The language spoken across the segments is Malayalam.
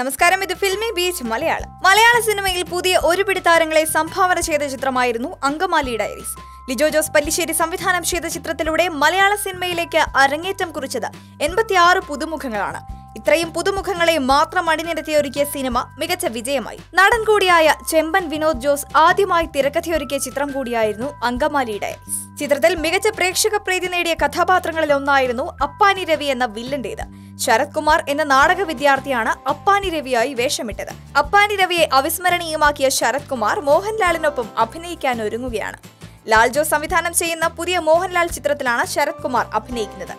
നമസ്കാരം ഇത് ഫിൽമി ബീച്ച് മലയാളം. മലയാള സിനിമയിൽ പുതിയ ഒരു പിടി താരങ്ങളെ സംഭാവന ചെയ്ത ചിത്രമായിരുന്നു അങ്കമാലി ഡയറീസ്. ലിജോ ജോസ് പല്ലിശ്ശേരി സംവിധാനം ചെയ്ത ചിത്രത്തിലൂടെ മലയാള സിനിമയിലേക്ക് അരങ്ങേറ്റം കുറിച്ചത് എൺപത്തിയാറ് പുതുമുഖങ്ങളാണ്. ഇത്രയും പുതുമുഖങ്ങളെ മാത്രം അണിനിരത്തി ഒരുക്കിയ സിനിമ മികച്ച വിജയമായി. നടൻ കൂടിയായ ചെമ്പൻ വിനോദ് ജോസ് ആദ്യമായി തിരക്കഥയൊരുക്കിയ ചിത്രം കൂടിയായിരുന്നു അങ്കമാലി ഡയറീസ്. ചിത്രത്തിൽ മികച്ച പ്രേക്ഷക പ്രീതി നേടിയ കഥാപാത്രങ്ങളിൽ ഒന്നായിരുന്നു അപ്പാനി രവി എന്ന വില്ലന്റേത്. ശരത് കുമാർ എന്ന നാടക വിദ്യാർത്ഥിയാണ് അപ്പാനി രവിയായി വേഷമിട്ടത്. അപ്പാനി രവിയെ അവിസ്മരണീയമാക്കിയ ശരത് കുമാർ മോഹൻലാലിനൊപ്പം അഭിനയിക്കാൻ ഒരുങ്ങുകയാണ്. ലാൽ ജോസ് സംവിധാനം ചെയ്യുന്ന പുതിയ മോഹൻലാൽ ചിത്രത്തിലാണ് ശരത് കുമാർ അഭിനയിക്കുന്നത്.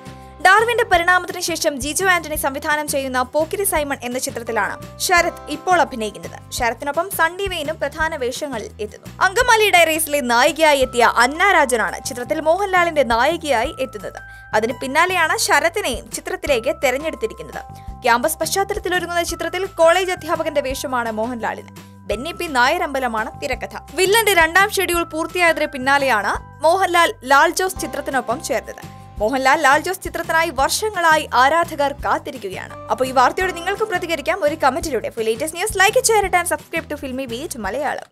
ഡാർവിന്റെ പരിണാമത്തിന് ശേഷം ജിജു ആന്റണി സംവിധാനം ചെയ്യുന്ന പോക്കിരി സൈമൺ എന്ന ചിത്രത്തിലാണ് ശരത് ഇപ്പോൾ അഭിനയിക്കുന്നത്. ശരത്തിനൊപ്പം സണ്ണി വെയിനും പ്രധാന വേഷങ്ങളിൽ എത്തുന്നു. അങ്കമാലി ഡയറീസിലെ നായികയായി എത്തിയ അന്ന രാജനാണ് ചിത്രത്തിൽ മോഹൻലാലിന്റെ നായികയായി എത്തുന്നത്. അതിന് പിന്നാലെയാണ് ശരത്തിനെയും ചിത്രത്തിലേക്ക് തെരഞ്ഞെടുത്തിരിക്കുന്നത്. ക്യാമ്പസ് പശ്ചാത്തലത്തിൽ ഒരുങ്ങുന്ന ചിത്രത്തിൽ കോളേജ് അധ്യാപകന്റെ വേഷമാണ് മോഹൻലാലിന്. ബെന്നി പി നായരമ്പലമാണ് തിരക്കഥ. വില്ലന്റെ രണ്ടാം ഷെഡ്യൂൾ പൂർത്തിയായതിന് പിന്നാലെയാണ് മോഹൻലാൽ ലാൽ ജോസ് ചിത്രത്തിനൊപ്പം ചേർന്നത്. മോഹൻലാൽ ലാൽ ജോസ് ചിത്രത്തിനായി വർഷങ്ങളായി ആരാധകർ കാത്തിരിക്കുകയാണ്. അപ്പോൾ ഈ വാർത്തയോട് നിങ്ങൾക്കും പ്രതികരിക്കാം. ഒരു കമന്റിലൂടെ. Latest news like and subscribe to Filmibeat Malayalam